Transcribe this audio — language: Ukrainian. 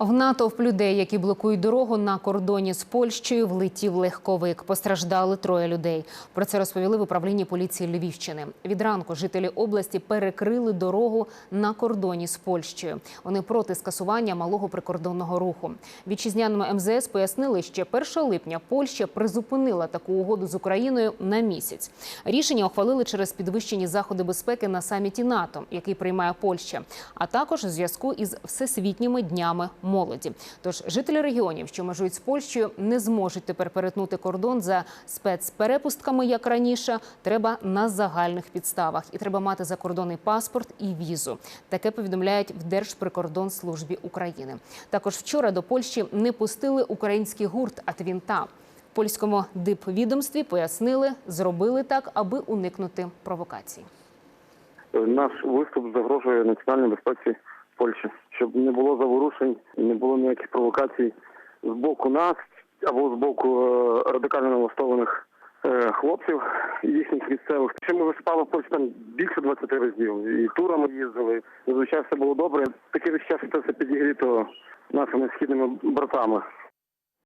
В натовп людей, які блокують дорогу на кордоні з Польщею, влетів легковик. Постраждали троє людей. Про це розповіли в управлінні поліції Львівщини. Від ранку жителі області перекрили дорогу на кордоні з Польщею. Вони проти скасування малого прикордонного руху. Вітчизняному МЗС пояснили, що 1 липня Польща призупинила таку угоду з Україною на місяць. Рішення ухвалили через підвищені заходи безпеки на саміті НАТО, який приймає Польща, а також у зв'язку із всесвітніми днями молоді. Тож жителі регіонів, що межують з Польщею, не зможуть тепер перетнути кордон за спецперепустками, як раніше. Треба на загальних підставах, і треба мати закордонний паспорт і візу. Таке повідомляють в Держприкордонслужбі України. Також вчора до Польщі не пустили український гурт Атвінта. В польському дипвідомстві пояснили, зробили так, аби уникнути провокацій. Наш виступ загрожує національній безпеці Польщі, щоб не було заворушень, і не було ніяких провокацій з боку нас або з боку е, радикально налаштованих е, хлопців їхніх місцевих. Ще ми виступали в Польщі там більше 20 разів. І турами їздили. Зазвичай все було добре. Таке весь час це все підігріто нашими східними братами.